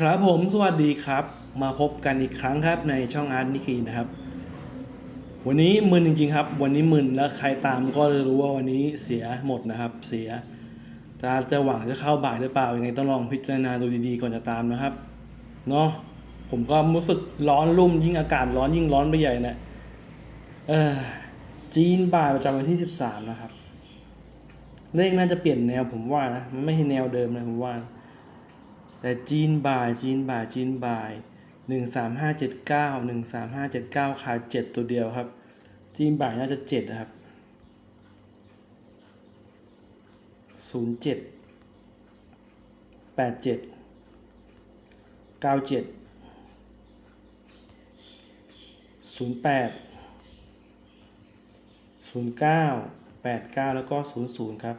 ครับผมสวัสดีครับ มาพบกันอีกครั้งครับในช่องอาร์ตนิคีนะครับ วันนี้มึนจริงๆครับ วันนี้มึนแล้วใครตามก็จะรู้ว่าวันนี้เสียหมดนะครับ เสียจะจะหวังจะเข้าบ่ายหรือเปล่ายังไงต้องลองพิจารณาดูดีๆก่อนจะตามนะครับเนาะผมก็รู้สึกร้อนรุ่มยิ่งอากาศร้อนยิ่งร้อนไปใหญ่นะเออจีนบ่ายประจำวันที่13นะครับเลขน่าจะเปลี่ยนแนวผมว่านะมันไม่ใช่แนวเดิมนะผมว่า แต่จีนบ่ายจีนบ่ายจีนบ่ายหนึ่งสามห้าเจ็ดเก้าหนึ่งสามห้าเจ็ดเก้าขาดเจ็ดตัวเดียวครับ จีนบ่ายน่าจะเจ็ดครับศูนย์เจ็ดแปดเจ็ดเก้าเจ็ดศูนย์แปดศูนย์เก้าแปดเก้าแล้วก็ศูนย์ศูนย์ครับ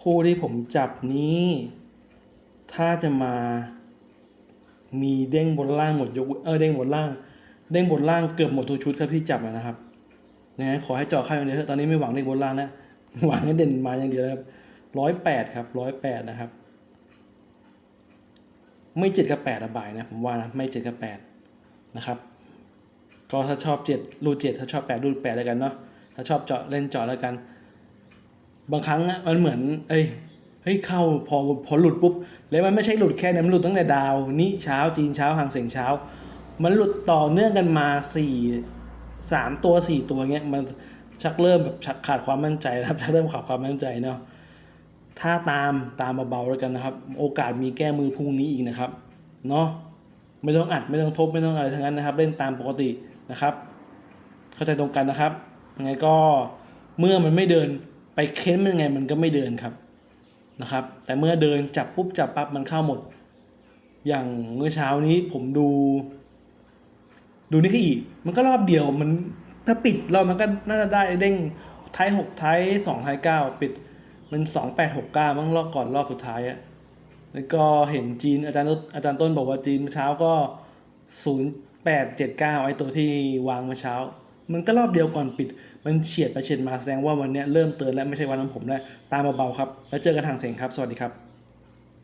คู่ที่ผมจับนี้ ถ้าจะมามีเด้งบนล่างหมดยกเออเด้งบนล่าง เด้งบนล่างเกือบหมดทุกชุดครับที่จับนะครับนะขอให้เจาะเข้าอย่างเดียวเถอะตอนนี้ไม่หวังเด้งบนล่างนะหวังให้เด่นมาอย่างเดียวครับร้อยแปดครับร้อยแปดนะครับ ไม่เจ็ดกับแปดระบายนะผมว่านะไม่เจ็ดกับแปดนะครับก็ถ้าชอบเจ็ดรูดเจ็ดถ้าชอบแปดรูดแปดแล้วกันเนาะถ้าชอบเจาะเล่นเจาะแล้วกัน บางครั้งอะมันเหมือน เอ้ย เฮ้ยเข้าพอพอหลุดปุ๊บแล้วมันไม่ใช่หลุดแค่นั้นมันหลุดตั้งแต่ดาวนี้เช้าจีนเช้าหางเสียงเช้า มันหลุดต่อเนื่องกันมาสี่สามตัวสี่ตัวเงี้ยมันชักเริ่มแบบชักขาดความมั่นใจนะครับชักเริ่มขาดความมั่นใจเนาะถ้าตามตามเบาๆแล้วกันนะครับ โอกาสมีแก้มือพรุ่งนี้อีกนะครับเนาะไม่ต้องอัดไม่ต้องทบไม่ต้องอะไรทั้งนั้นนะครับ เล่นตามปกตินะครับ เข้าใจตรงกันนะครับยังไงก็เมื่อมันไม่เดินไปเค้นมันยังไงมันก็ไม่เดินครับ นะครับ แต่เมื่อเดินจับปุ๊บจับปั๊บมันเข้าหมด อย่างเมื่อเช้านี้ผมดู ดูนี่คืออีก มันก็รอบเดียวมันถ้าปิดรอบมันก็น่าจะได้เด้งท้ายหกท้ายสองท้ายเก้าปิดมันสองแปดหกเก้ามั้งรอบก่อนรอบสุดท้ายอะแล้วก็เห็นจีนอาจารย์อาจารย์ต้นบอกว่าจีนเมื่อเช้าก็ศูนย์แปดเจ็ดเก้าไอตัวที่วางเมื่อเช้า มันก็รอบเดียวก่อนปิด มันเฉียดไปเฉียดมาแสดงว่าวันนี้เริ่มเตือนแล้วไม่ใช่วันของผมแล้วตามเบาๆครับ แล้วเจอกันทางเสียงครับ สวัสดีครับ